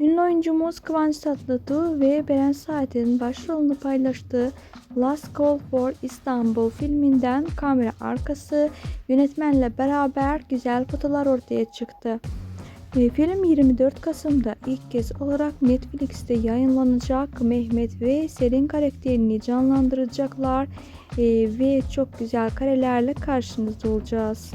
Ünlü oyuncumuz Kıvanç Tatlıtuğ ve Beren Saat'in başrolünü paylaştığı Last Call for Istanbul filminden kamera arkası yönetmenle beraber güzel fotolar ortaya çıktı. E, Film 24 Kasım'da ilk kez olarak Netflix'te yayınlanacak. Mehmet ve Selin karakterini canlandıracaklar E, ve çok güzel karelerle karşınızda olacağız.